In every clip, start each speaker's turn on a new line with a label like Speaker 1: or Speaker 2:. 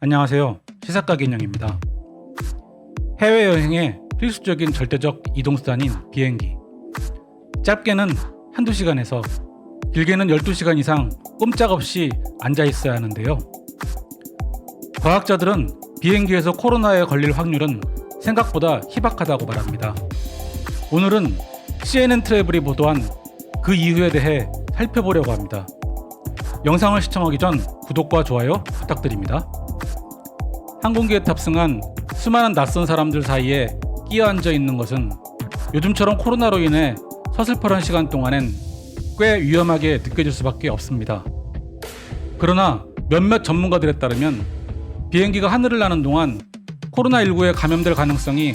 Speaker 1: 안녕하세요. 시사가 개념입니다. 해외여행의 필수적인 절대적 이동수단인 비행기. 짧게는 한두 시간에서 길게는 12시간 이상 꼼짝없이 앉아 있어야 하는데요. 과학자들은 비행기에서 코로나에 걸릴 확률은 생각보다 희박하다고 말합니다. 오늘은 CNN 트래블이 보도한 그 이유에 대해 살펴보려고 합니다. 영상을 시청하기 전 구독과 좋아요 부탁드립니다. 항공기에 탑승한 수많은 낯선 사람들 사이에 끼어 앉아 있는 것은 요즘처럼 코로나로 인해 서슬퍼런 시간 동안엔 꽤 위험하게 느껴질 수밖에 없습니다. 그러나 몇몇 전문가들에 따르면 비행기가 하늘을 나는 동안 코로나19에 감염될 가능성이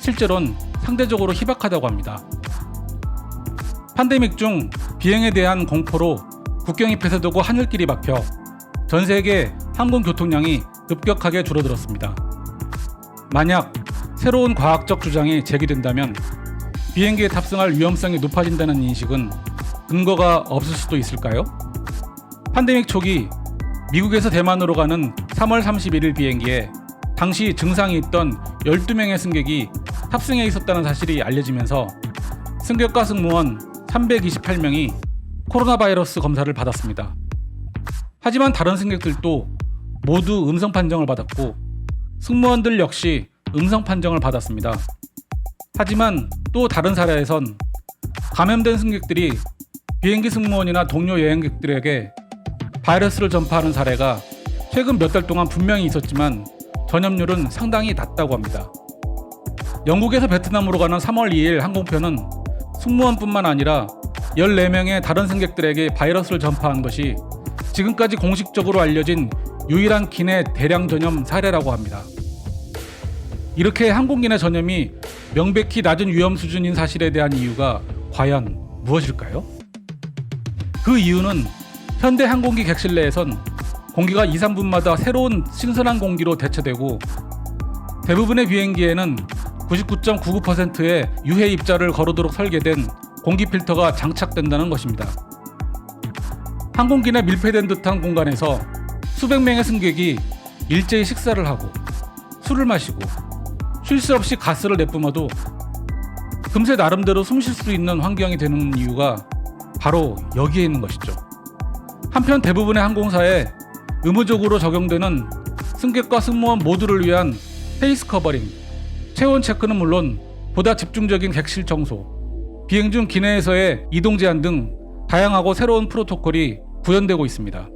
Speaker 1: 실제론 상대적으로 희박하다고 합니다. 팬데믹 중 비행에 대한 공포로 국경이 폐쇄되고 하늘길이 막혀 전 세계 항공 교통량이 급격하게 줄어들었습니다. 만약 새로운 과학적 주장이 제기된다면 비행기에 탑승할 위험성이 높아진다는 인식은 근거가 없을 수도 있을까요? 팬데믹 초기 미국에서 대만으로 가는 3월 31일 비행기에 당시 증상이 있던 12명의 승객이 탑승해 있었다는 사실이 알려지면서 승객과 승무원 328명이 코로나 바이러스 검사를 받았습니다. 하지만 다른 승객들도 모두 음성 판정을 받았고 승무원들 역시 음성 판정을 받았습니다. 하지만 또 다른 사례에선 감염된 승객들이 비행기 승무원이나 동료 여행객들에게 바이러스를 전파하는 사례가 최근 몇 달 동안 분명히 있었지만 전염률은 상당히 낮다고 합니다. 영국에서 베트남으로 가는 3월 2일 항공편은 승무원뿐만 아니라 14명의 다른 승객들에게 바이러스를 전파한 것이 지금까지 공식적으로 알려진 유일한 기내 대량 전염 사례라고 합니다. 이렇게 항공기 내 전염이 명백히 낮은 위험 수준인 사실에 대한 이유가 과연 무엇일까요? 그 이유는 현대 항공기 객실 내에선 공기가 2, 3분마다 새로운 신선한 공기로 대체되고 대부분의 비행기에는 99.99%의 유해 입자를 거르도록 설계된 공기 필터가 장착된다는 것입니다. 항공기 내 밀폐된 듯한 공간에서 수백 명의 승객이 일제히 식사를 하고 술을 마시고 쉴 새 없이 가스를 내뿜어도 금세 나름대로 숨 쉴 수 있는 환경이 되는 이유가 바로 여기에 있는 것이죠. 한편 대부분의 항공사에 의무적으로 적용되는 승객과 승무원 모두를 위한 페이스 커버링, 체온 체크는 물론 보다 집중적인 객실 청소, 비행 중 기내에서의 이동 제한 등 다양하고 새로운 프로토콜이 구현되고 있습니다.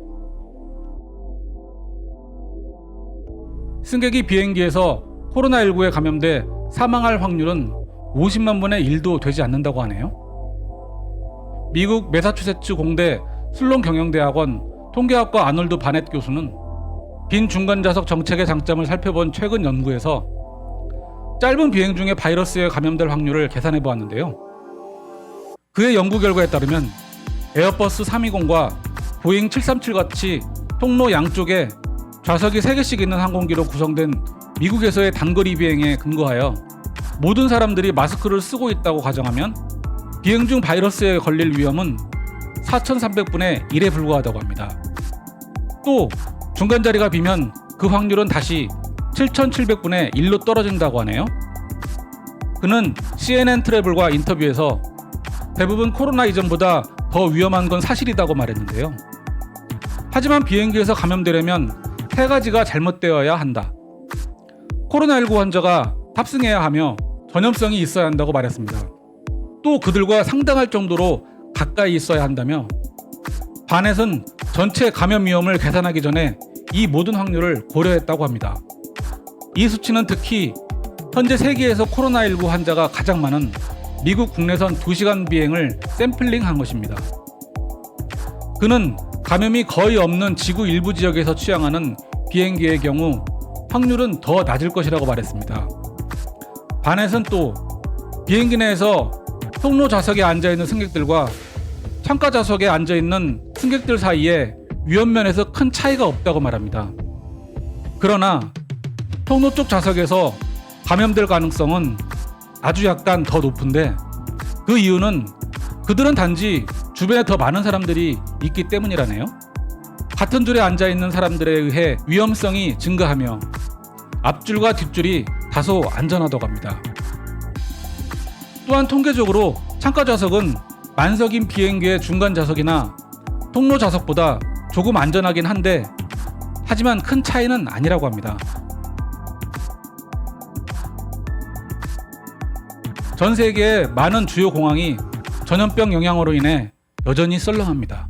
Speaker 1: 승객이 비행기에서 코로나19에 감염돼 사망할 확률은 50만 분의 1도 되지 않는다고 하네요. 미국 매사추세츠 공대 슬론 경영대학원 통계학과 아놀드 바넷 교수는 빈 중간 좌석 정책의 장점을 살펴본 최근 연구에서 짧은 비행 중에 바이러스에 감염될 확률을 계산해 보았는데요. 그의 연구 결과에 따르면 에어버스 320과 보잉 737 같이 통로 양쪽에 좌석이 3개씩 있는 항공기로 구성된 미국에서의 단거리 비행에 근거하여 모든 사람들이 마스크를 쓰고 있다고 가정하면 비행 중 바이러스에 걸릴 위험은 4,300분의 1에 불과하다고 합니다. 또 중간 자리가 비면 그 확률은 다시 7,700분의 1로 떨어진다고 하네요. 그는 CNN 트래블과 인터뷰에서 대부분 코로나 이전보다 더 위험한 건 사실이라고 말했는데요. 하지만 비행기에서 감염되려면 세 가지가 잘못되어야 한다. 코로나19 환자가 탑승해야 하며 전염성이 있어야 한다고 말했습니다. 또 그들과 상당할 정도로 가까이 있어야 한다며 반넷은 전체 감염 위험을 계산하기 전에 이 모든 확률을 고려했다고 합니다. 이 수치는 특히 현재 세계에서 코로나19 환자가 가장 많은 미국 국내선 2시간 비행을 샘플링 한 것입니다. 그는 감염이 거의 없는 지구 일부 지역에서 취항하는 비행기의 경우 확률은 더 낮을 것이라고 말했습니다. 반넷은 또 비행기 내에서 통로 좌석에 앉아 있는 승객들과 창가 좌석에 앉아 있는 승객들 사이에 위험면에서 큰 차이가 없다고 말합니다. 그러나 통로 쪽 좌석에서 감염될 가능성은 아주 약간 더 높은데 그 이유는 그들은 단지 주변에 더 많은 사람들이 있기 때문이라네요. 같은 줄에 앉아 있는 사람들에 의해 위험성이 증가하며 앞줄과 뒷줄이 다소 안전하다고 합니다. 또한 통계적으로 창가 좌석은 만석인 비행기의 중간 좌석이나 통로 좌석보다 조금 안전하긴 한데 하지만 큰 차이는 아니라고 합니다. 전 세계의 많은 주요 공항이 전염병 영향으로 인해 여전히 썰렁합니다.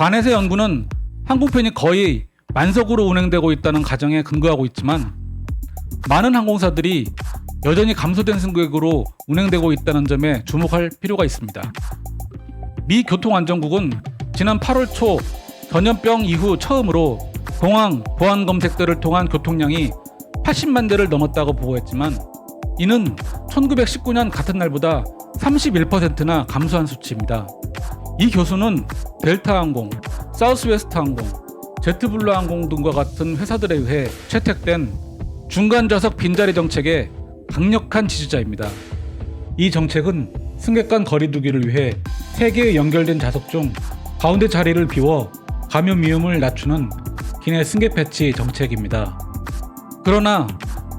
Speaker 1: 반에서 연구는 항공편이 거의 만석으로 운행되고 있다는 가정에 근거하고 있지만 많은 항공사들이 여전히 감소된 승객으로 운행되고 있다는 점에 주목할 필요가 있습니다. 미 교통안전국은 지난 8월 초 전염병 이후 처음으로 공항 보안 검색대를 통한 교통량이 80만 대를 넘었다고 보고했지만 이는 1919년 같은 날보다 31%나 감소한 수치입니다. 이 교수는 델타 항공, 사우스웨스트 항공, 제트블루 항공 등과 같은 회사들에 의해 채택된 중간 좌석 빈자리 정책의 강력한 지지자입니다. 이 정책은 승객 간 거리두기를 위해 세 개의 연결된 좌석 중 가운데 자리를 비워 감염 위험을 낮추는 기내 승객 배치 정책입니다. 그러나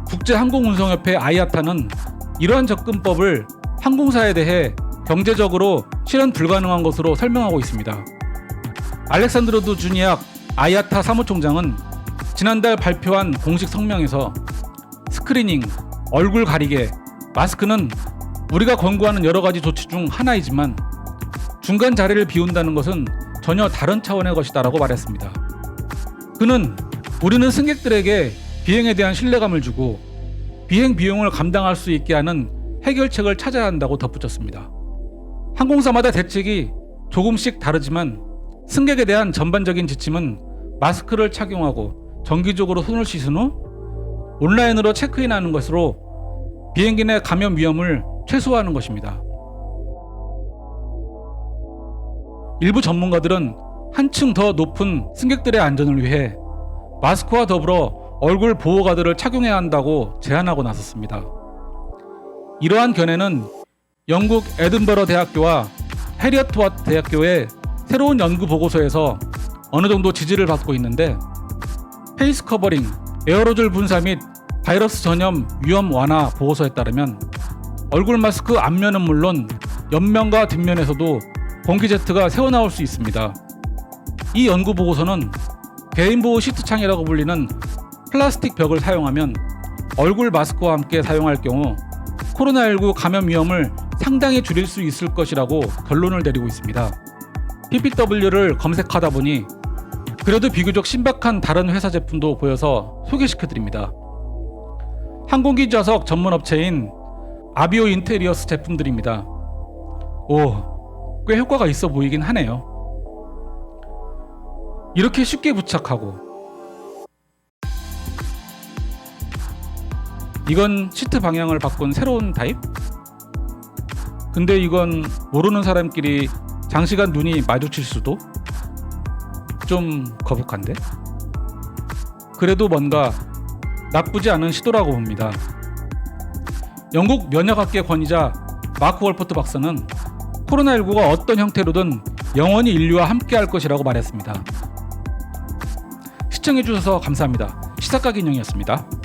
Speaker 1: 국제항공운송협회 아이아타는 이러한 접근법을 항공사에 대해 경제적으로 실현 불가능한 것으로 설명하고 있습니다. 알렉산드로드 주니악 아이아타 사무총장은 지난달 발표한 공식 성명에서 스크리닝, 얼굴 가리개, 마스크는 우리가 권고하는 여러 가지 조치 중 하나이지만 중간 자리를 비운다는 것은 전혀 다른 차원의 것이다라고 말했습니다. 그는 우리는 승객들에게 비행에 대한 신뢰감을 주고 비행 비용을 감당할 수 있게 하는 해결책을 찾아야 한다고 덧붙였습니다. 항공사마다 대책이 조금씩 다르지만 승객에 대한 전반적인 지침은 마스크를 착용하고 정기적으로 손을 씻은 후 온라인으로 체크인하는 것으로 비행기 내 감염 위험을 최소화하는 것입니다. 일부 전문가들은 한층 더 높은 승객들의 안전을 위해 마스크와 더불어 얼굴 보호가드를 착용해야 한다고 제안하고 나섰습니다. 이러한 견해는 영국 에든버러 대학교와 해리어트 와트 대학교의 새로운 연구 보고서에서 어느 정도 지지를 받고 있는데 페이스 커버링, 에어로졸 분사 및 바이러스 전염 위험 완화 보고서에 따르면 얼굴 마스크 앞면은 물론 옆면과 뒷면에서도 공기 제트가 새어나올 수 있습니다. 이 연구 보고서는 개인 보호 시트 창이라고 불리는 플라스틱 벽을 사용하면 얼굴 마스크와 함께 사용할 경우 코로나19 감염 위험을 상당히 줄일 수 있을 것이라고 결론을 내리고 있습니다. PPW를 검색하다 보니 그래도 비교적 신박한 다른 회사 제품도 보여서 소개시켜 드립니다. 항공기 좌석 전문 업체인 아비오 인테리어스 제품들입니다. 오, 꽤 효과가 있어 보이긴 하네요. 이렇게 쉽게 부착하고 이건 시트 방향을 바꾼 새로운 타입? 근데 이건 모르는 사람끼리 장시간 눈이 마주칠 수도 좀 거북한데? 그래도 뭔가 나쁘지 않은 시도라고 봅니다. 영국 면역학계 권위자 마크 월포트 박사는 코로나19가 어떤 형태로든 영원히 인류와 함께 할 것이라고 말했습니다. 시청해주셔서 감사합니다. 시사가 인형이었습니다.